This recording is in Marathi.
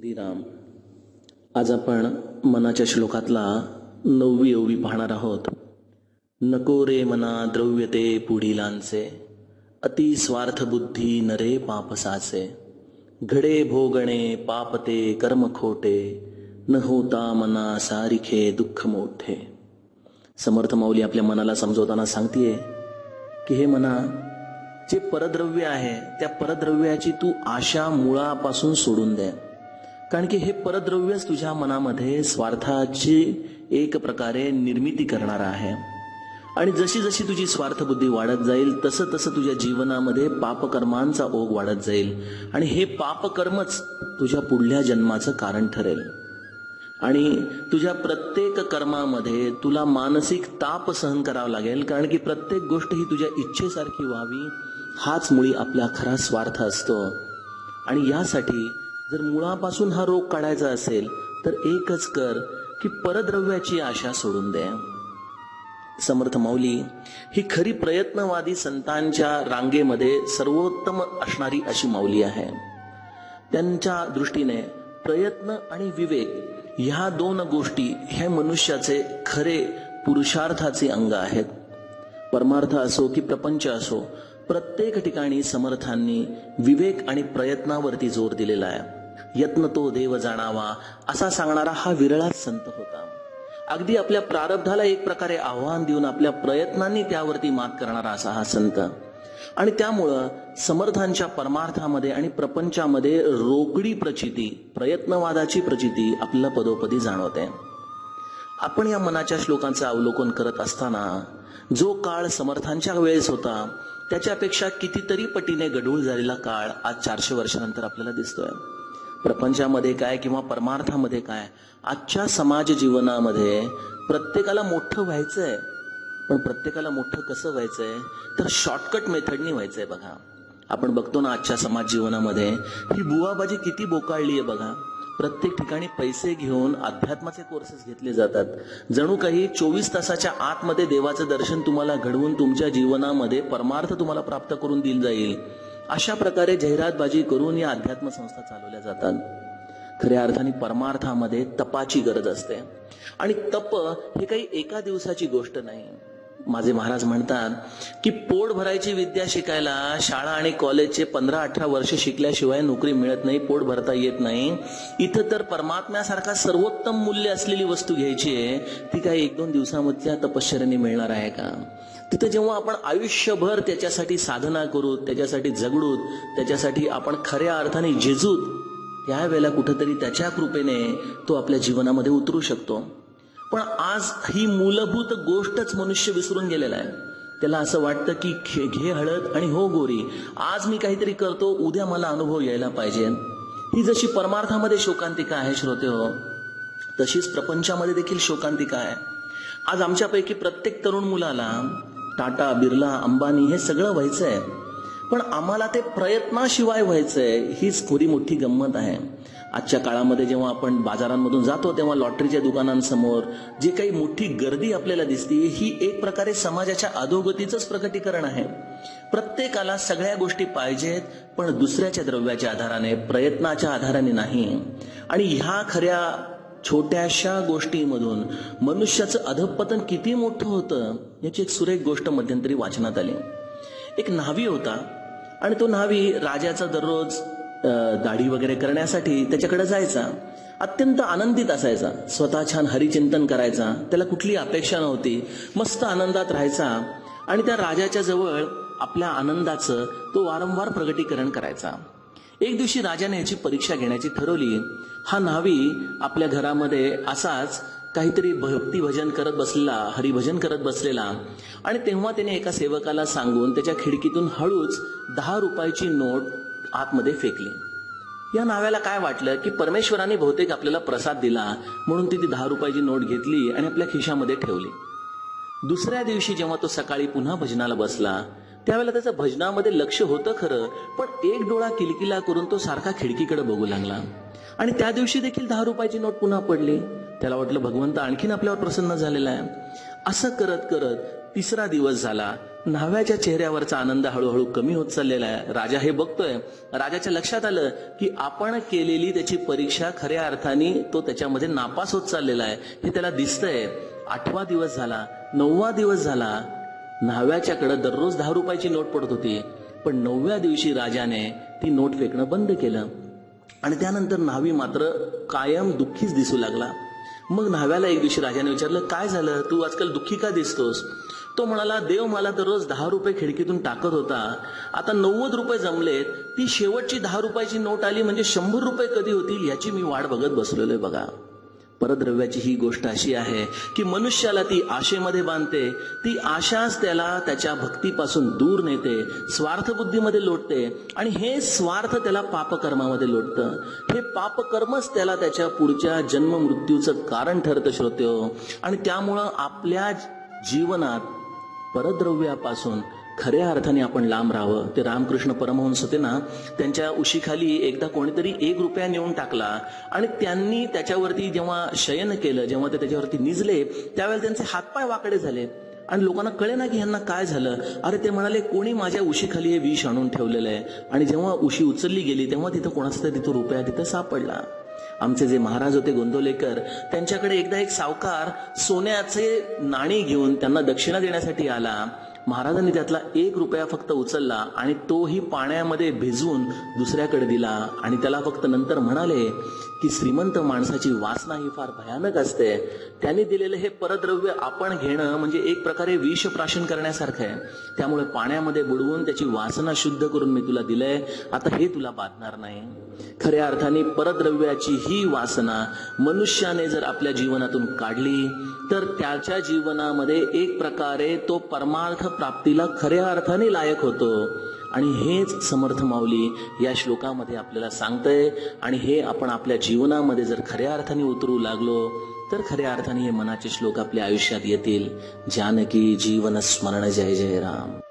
श्रीराम आज आपण मनाच्या श्लोकातला नववी ओवी पाहणार आहोत. नको रे मना द्रव्यते पुढीलांचे अति स्वार्थ बुद्धी नरे पापसाचे घडे भोगणे पापते कर्म खोटे न होता मना सारिखे दुःख मोठे. समर्थ माऊली आपल्या मनाला समजवताना सांगतेय की हे मना जे परद्रव्य आहे त्या परद्रव्याची तू आशा मुळापासून सोडून दे. कारण की हे परद्रव्यच तुझ्या मनामध्ये स्वार्थाची एक प्रकारे निर्मिती करणार आहे. आणि जशी जशी तुझी स्वार्थ बुद्धी वाढत जाईल तसं तसं तुझ्या जीवनामध्ये पापकर्मांचा ओघ वाढत जाईल. आणि हे पापकर्मच तुझ्या पुढल्या जन्माचं कारण ठरेल. आणि तुझ्या प्रत्येक कर्मामध्ये तुला मानसिक ताप सहन करावा लागेल कारण की प्रत्येक गोष्ट ही तुझ्या इच्छेसारखी व्हावी हाच मुळी आपला खरा स्वार्थ असतो. आणि यासाठी जर मुळापासून हा रोग काढायचा असेल तर एकच कर की परद्रव्याची आशा सोडून द्या समर्थ माऊली ही खरी प्रयत्नवादी संतांच्या रांगेमध्ये सर्वोत्तम असणारी अशी माऊली आहे. त्यांच्या दृष्टीने प्रयत्न आणि विवेक ह्या दोन गोष्टी हे मनुष्याचे खरे पुरुषार्थाचे अंग आहेत. परमार्थ असो की प्रपंच असो प्रत्येक ठिकाणी समर्थांनी विवेक आणि प्रयत्नावरती जोर दिलेला आहे. यत्न तो देव जाणावा असा सांगणारा हा विरळाच संत होता. अगदी आपल्या प्रारब्धाला एक प्रकारे आव्हान देऊन आपल्या प्रयत्नांनी त्यावरती मात करणारा असा हा संत. आणि त्यामुळं समर्थांच्या परमार्थामध्ये आणि प्रपंचामध्ये रोकडी प्रचिती प्रयत्नवादाची प्रचिती आपल्याला पदोपदी जाणवते. आपण या मनाच्या श्लोकांचं अवलोकन करत असताना जो काळ समर्थांच्या वेळेस होता त्याच्यापेक्षा कितीतरी पटीने गढूळ झालेला काळ आज चारशे वर्षानंतर आपल्याला दिसतोय. प्रपंचामध्ये काय किंवा परमार्थामध्ये काय? आजच्या समाज जीवनामध्ये प्रत्येकाला मोठं व्हायचंय. पण प्रत्येकाला मोठं कसं व्हायचंय? तर शॉर्टकट मेथडनी व्हायचंय बघा. आपण बघतो ना आजच्या समाज जीवनामध्ये ही बुवाबाजी किती बोकाळली आहे बघा. प्रत्येक ठिकाणी पैसे घेऊन अध्यात्माचे कोर्सेस घेतले जातात. जणू काही चोवीस तासाच्या आतमध्ये देवाचं दर्शन तुम्हाला घडवून तुमच्या जीवनामध्ये परमार्थ तुम्हाला प्राप्त करून दिला जाईल. अशा प्रकारे जाहिरातबाजी करून या अध्यात्म संस्था चालवल्या जातात. खऱ्या अर्थाने परमार्थामध्ये तपाची गरज असते. आणि तप हे काही एका दिवसाची गोष्ट नाही. माझे महाराज म्हणतात की पोट भरायची विद्या शिकायला शाळा आणि कॉलेजचे पंधरा अठरा वर्ष शिकल्याशिवाय नोकरी मिळत नाही पोट भरता येत नाही. इथं तर परमात्म्यासारखा सर्वोत्तम मूल्य असलेली वस्तू घ्यायची आहे ती काही एक दोन दिवसामधल्या तपश्चर्याने मिळणार आहे का? तिथं जेव्हा आपण आयुष्यभर त्याच्यासाठी साधना करू त्याच्यासाठी झगडूत त्याच्यासाठी आपण खऱ्या अर्थाने झिजूत त्यावेळेला कुठंतरी त्याच्या कृपेने तो आपल्या जीवनामध्ये उतरू शकतो. पण आज ही मूलभूत गोष्टच मनुष्य विसरून गेलेला आहे. त्याला असं वाटतं की घे घे हळद आणि हो गोरी आज मी काहीतरी करतो उद्या मला अनुभव यायला पाहिजे. ही जशी परमार्थामध्ये शोकांतिका आहे श्रोते हो तशीच प्रपंचामध्ये देखील शोकांतिका आहे. आज आमच्यापैकी प्रत्येक तरुण मुलाला टाटा बिर्ला अंबानी हे सगळं व्हायचं आहे पण आम्हाला ते प्रयत्नाशिवाय व्हायचंय हीच खरी मोठी गंमत आहे. आजच्या काळामध्ये जेव्हा आपण बाजारांमधून जातो तेव्हा लॉटरीच्या दुकानांसमोर जी काही मोठी गर्दी आपल्याला दिसते ही एक प्रकारे समाजाच्या अधोगतीचंच प्रकटीकरण आहे. प्रत्येकाला सगळ्या गोष्टी पाहिजेत पण दुसऱ्याच्या द्रव्याच्या आधाराने प्रयत्नाच्या आधाराने नाही. आणि ह्या खऱ्या छोट्याशा गोष्टीमधून मनुष्याचं अधपतन किती मोठं होतं याची एक सुरेख गोष्ट मध्यंतरी वाचनात आली. एक न्हावी होता आणि तो न्हावी राजाचा दररोज दाढी वगैरे करण्यासाठी त्याच्याकडे जायचा. अत्यंत आनंदित असायचा. स्वतः छान हरिचिंतन करायचा. त्याला कुठली अपेक्षा नव्हती. मस्त आनंदात राहायचा. आणि त्या राजाच्या जवळ आपल्या आनंदाचं तो वारंवार प्रगटीकरण करायचा. एक दिवशी राजाने याची परीक्षा घेण्याची ठरवली. हा न्हावी आपल्या घरामध्ये असाच काहीतरी भक्तिभजन करत बसलेला हरिभजन करत बसलेला. आणि तेव्हा त्याने एका सेवकाला सांगून त्याच्या खिडकीतून हळूच दहा रुपयाची नोट आतमध्ये फेकली. या नाव्याला काय वाटलं? की परमेश्वराने बहुतेक आपल्याला प्रसाद दिला म्हणून ती ती दहा रुपयाची नोट घेतली आणि आपल्या खिशामध्ये ठेवली. दुसऱ्या दिवशी जेव्हा तो सकाळी पुन्हा भजनाला बसला त्यावेळेला त्याचं भजनामध्ये लक्ष होतं खरं पण एक डोळा किलकिला करून तो सारखा खिडकीकडे बघू लागला. आणि त्या दिवशी देखील दहा रुपयाची नोट पुन्हा पडली. त्याला वाटलं भगवंत आणखीन आपल्यावर प्रसन्न झालेला आहे. असं करत करत तिसरा दिवस झाला. न्हाव्याच्या चेहऱ्यावरचा आनंद हळूहळू कमी होत चाललेला आहे. राजा हे बघतोय. राजाच्या लक्षात आलं की आपण केलेली त्याची परीक्षा खऱ्या अर्थाने तो त्याच्यामध्ये नापास होत चाललेला आहे. हे त्याला दिसतंय. आठवा दिवस झाला. नववा दिवस झाला. न्हाव्याच्याकडे दररोज दहा रुपयाची नोट पडत होती. पण नवव्या दिवशी राजाने ती नोट फेकणं बंद केलं. आणि त्यानंतर न्हावी मात्र कायम दुःखीच दिसू लागला. मग न्हाव्याला एक दिवशी राजाने विचारलं काय झालं? तू आजकाल दुःखी का दिसतोस? तो म्हणाला देव मला दररोज दहा रुपये खिडकीतून टाकत होता. आता नव्वद रुपये जमलेत. ती शेवटची दहा रुपयाची नोट आली म्हणजे शंभर रुपये कधी होतील याची मी वाट बघत बसलेलोय बघा. परद्रव्याची ही गोष्ट अशी आहे की मनुष्याला ती आशेमध्ये बांधते ती आशाच त्याला त्याच्या भक्तीपासून दूर नेते स्वार्थ बुद्धीमध्ये लोटते आणि हे स्वार्थ त्याला पापकर्मामध्ये लोटतं. हे पापकर्मच त्याला त्याच्या पुढच्या जन्म मृत्यूचं कारण ठरतं श्रोत्यो. आणि त्यामुळं आपल्या जीवनात परद्रव्यापासून खऱ्या अर्थाने आपण लांब राहावं. ते रामकृष्ण परमहंस होते ना त्यांच्या उशीखाली एकदा कोणीतरी एक रुपया नेऊन टाकला आणि त्यांनी त्याच्यावरती जेव्हा शयन केलं जेव्हा ते त्याच्यावरती निजले त्यावेळेला त्यांचे हातपाय वाकडे झाले. आणि लोकांना कळे ना की ह्यांना काय झालं. अरे ते म्हणाले कोणी माझ्या उशीखाली हे विष आणून ठेवलेलं आहे. आणि जेव्हा उशी उचलली गेली तेव्हा तिथं कोणाचा तरी तिथं रुपया तिथं सापडला. आमचे जे महाराज होते गोंदवलेकर त्यांच्याकडे एकदा एक सावकार सोन्याचे नाणी घेऊन त्यांना दक्षिणा देण्यासाठी आला. महाराजांनी त्यातला एक रुपया फक्त उचलला आणि तोही पाण्यामध्ये भिजवून दुसऱ्याकडे दिला. आणि त्याला फक्त नंतर म्हणाले की श्रीमंत माणसाची वासना ही फार भयानक असते. त्यांनी दिलेलं हे परद्रव्य आपण घेणं म्हणजे एक प्रकारे विष प्राशन करण्यासारखं आहे. त्यामुळे पाण्यामध्ये बुडवून त्याची वासना शुद्ध करून मी तुला दिलंय. आता हे तुला बाधणार नाही. खऱ्या अर्थाने परद्रव्याची ही वासना मनुष्याने जर आपल्या जीवनातून काढली तर त्याच्या जीवनामध्ये एक प्रकारे तो परमार्थ प्राप्तीला खऱ्या अर्थाने लायक होतो. आणि हेच समर्थ माऊली या श्लोकामध्ये आपल्याला सांगतंय. आणि हे आपण आपल्या जीवनामध्ये जर खऱ्या अर्थाने उतरू लागलो तर खऱ्या अर्थाने हे मनाचे श्लोक आपल्या आयुष्यात येतील. जानकी जीवन स्मरण जय जय राम.